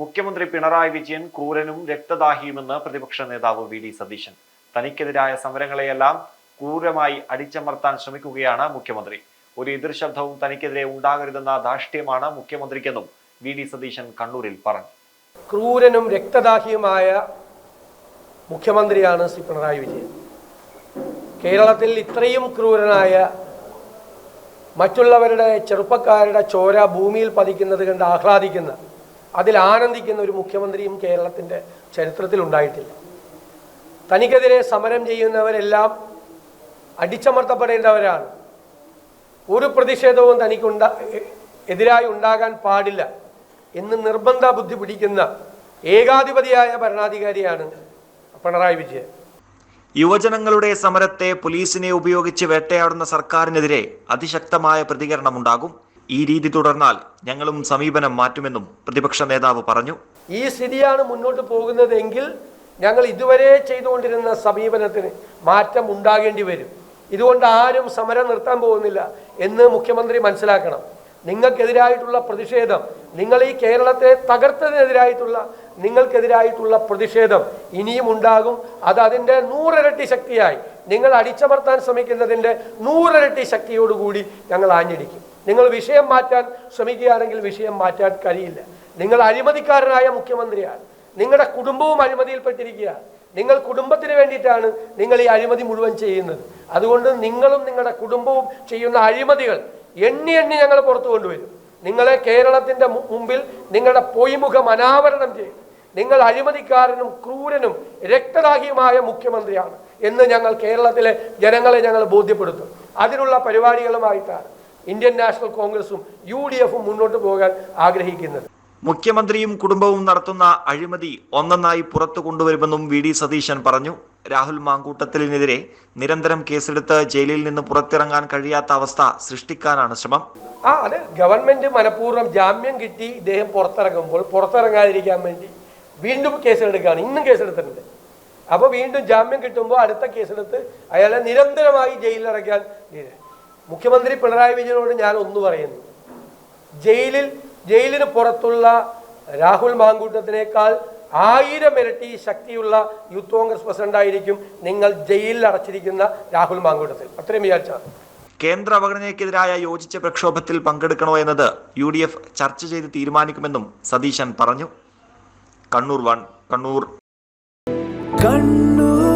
മുഖ്യമന്ത്രി പിണറായി വിജയൻ ക്രൂരനും രക്തദാഹിയുമെന്ന് പ്രതിപക്ഷ നേതാവ് വി ഡി സതീശൻ. തനിക്കെതിരായ സമരങ്ങളെയെല്ലാം ക്രൂരമായി അടിച്ചമർത്താൻ ശ്രമിക്കുകയാണ് മുഖ്യമന്ത്രി. ഒരു എതിർശബ്ദവും തനിക്കെതിരെ ഉണ്ടാകരുതെന്ന ധാർഷ്ട്യമാണ് മുഖ്യമന്ത്രിക്കെന്നും വി ഡി സതീശൻ കണ്ണൂരിൽ പറഞ്ഞു. ക്രൂരനും രക്തദാഹിയുമായ മുഖ്യമന്ത്രിയാണ് ശ്രീ പിണറായി വിജയൻ. കേരളത്തിൽ ഇത്രയും ക്രൂരനായ മറ്റുള്ളവരുടെ ചെറുപ്പക്കാരുടെ ചോര ഭൂമിയിൽ പതിക്കുന്നത് കണ്ട് ആഹ്ലാദിക്കുന്ന അതിൽ ആനന്ദിക്കുന്ന ഒരു മുഖ്യമന്ത്രിയും കേരളത്തിന്റെ ചരിത്രത്തിൽ ഉണ്ടായിട്ടില്ല. തനിക്കെതിരെ സമരം ചെയ്യുന്നവരെല്ലാം അടിച്ചമർത്തപ്പെടേണ്ടവരാണ്. ഒരു പ്രതിഷേധവും തനിക്കുണ്ട എതിരായി ഉണ്ടാകാൻ പാടില്ല എന്ന് നിർബന്ധ ബുദ്ധി പിടിക്കുന്ന ഏകാധിപതിയായ ഭരണാധികാരിയാണ് പിണറായി വിജയൻ. യുവജനങ്ങളുടെ സമരത്തെ പോലീസിനെ ഉപയോഗിച്ച് വേട്ടയാടുന്ന സർക്കാരിനെതിരെ അതിശക്തമായ പ്രതികരണമുണ്ടാകും. ഈ രീതി തുടർന്നാൽ ഞങ്ങളും സമീപനം മാറ്റുമെന്നും പ്രതിപക്ഷ നേതാവ് പറഞ്ഞു. ഈ സ്ഥിതിയാണ് മുന്നോട്ട് പോകുന്നതെങ്കിൽ ഞങ്ങൾ ഇതുവരെ ചെയ്തുകൊണ്ടിരുന്ന സമീപനത്തിന് മാറ്റം ഉണ്ടാകേണ്ടി വരും. ഇതുകൊണ്ട് ആരും സമരം നിർത്താൻ പോകുന്നില്ല എന്ന് മുഖ്യമന്ത്രി മനസ്സിലാക്കണം. നിങ്ങൾക്കെതിരായിട്ടുള്ള പ്രതിഷേധം നിങ്ങൾ ഈ കേരളത്തെ തകർത്തതിനെതിരായിട്ടുള്ള നിങ്ങൾക്കെതിരായിട്ടുള്ള പ്രതിഷേധം ഇനിയും ഉണ്ടാകും. അത് അതിന്റെ നൂറിരട്ടി ശക്തിയായി നിങ്ങൾ അടിച്ചമർത്താൻ ശ്രമിക്കുന്നതിന്റെ നൂറിരട്ടി ശക്തിയോടുകൂടി ഞങ്ങൾ ആഞ്ഞടിക്കും. നിങ്ങൾ വിഷയം മാറ്റാൻ ശ്രമിക്കുകയാണെങ്കിൽ വിഷയം മാറ്റാൻ കഴിയില്ല. നിങ്ങൾ അഴിമതിക്കാരനായ മുഖ്യമന്ത്രിയാണ്. നിങ്ങളുടെ കുടുംബവും അഴിമതിയിൽപ്പെട്ടിരിക്കുകയാണ്. നിങ്ങൾ കുടുംബത്തിന് വേണ്ടിയിട്ടാണ് നിങ്ങൾ ഈ അഴിമതി മുഴുവൻ ചെയ്യുന്നത്. അതുകൊണ്ട് നിങ്ങളും നിങ്ങളുടെ കുടുംബവും ചെയ്യുന്ന അഴിമതികൾ എണ്ണി എണ്ണി ഞങ്ങൾ പുറത്തു കൊണ്ടുവരും. നിങ്ങളെ കേരളത്തിന്റെ മുമ്പിൽ നിങ്ങളുടെ പൊയ്മുഖം അനാവരണം ചെയ്യും. നിങ്ങൾ അഴിമതിക്കാരനും ക്രൂരനും രക്തദാഹിയുമായ മുഖ്യമന്ത്രിയാണ്. എന്ന് ഞങ്ങൾ കേരളത്തിലെ ജനങ്ങളെ ഞങ്ങൾ ബോധ്യപ്പെടുത്തും. അതിനുള്ള പരിപാടികളുമായിട്ടാണ് ഇന്ത്യൻ നാഷണൽ കോൺഗ്രസും യു ഡി എഫും മുന്നോട്ട് പോകാൻ ആഗ്രഹിക്കുന്നത്. മുഖ്യമന്ത്രിയും കുടുംബവും നടത്തുന്ന അഴിമതി ഒന്നൊന്നായി പുറത്തു കൊണ്ടുവരുമെന്നും വി ഡി സതീശൻ പറഞ്ഞു. രാഹുൽ മാങ്കൂട്ടത്തിലിനെതിരെ നിരന്തരം കേസെടുത്ത് ജയിലിൽ നിന്ന് പുറത്തിറങ്ങാൻ കഴിയാത്ത അവസ്ഥ സൃഷ്ടിക്കാനാണ് ശ്രമം. ആ അതെ. ഗവൺമെന്റ് മനഃപൂർവം ജാമ്യം കിട്ടി ഇദ്ദേഹം പുറത്തിറങ്ങുമ്പോൾ പുറത്തിറങ്ങാതിരിക്കാൻ വേണ്ടി വീണ്ടും കേസെടുക്കുകയാണ്. ഇന്നും കേസെടുത്തിട്ടുണ്ട്. അപ്പോൾ വീണ്ടും ജാമ്യം കിട്ടുമ്പോൾ അടുത്ത കേസെടുത്ത് അയാളെ നിരന്തരമായി ജയിലിലടയ്ക്കാൻ തീരെ. മുഖ്യമന്ത്രി പിണറായി വിജയനോട് ഞാൻ ഒന്ന് പറയുന്നു. ജയിലിൽ ജയിലിന് പുറത്തുള്ള രാഹുൽ മാങ്കൂട്ടത്തിനേക്കാൾ ആയിരം ഇരട്ടി ശക്തിയുള്ള യൂത്ത് കോൺഗ്രസ് പ്രസിഡന്റ് ആയിരിക്കും നിങ്ങൾ ജയിലിൽ അടച്ചിരിക്കുന്ന രാഹുൽ മാങ്കൂട്ടത്തിൽ. അത്രയും വിചാരിച്ചാൽ കേന്ദ്ര അവഗണനയ്ക്കെതിരായ യോജിച്ച പ്രക്ഷോഭത്തിൽ പങ്കെടുക്കണോ എന്നത് യു ഡി എഫ് ചർച്ച ചെയ്ത് തീരുമാനിക്കുമെന്നും സതീശൻ പറഞ്ഞു. കണ്ണൂർ വൺ കണ്ണൂർ കണ്ണൂർ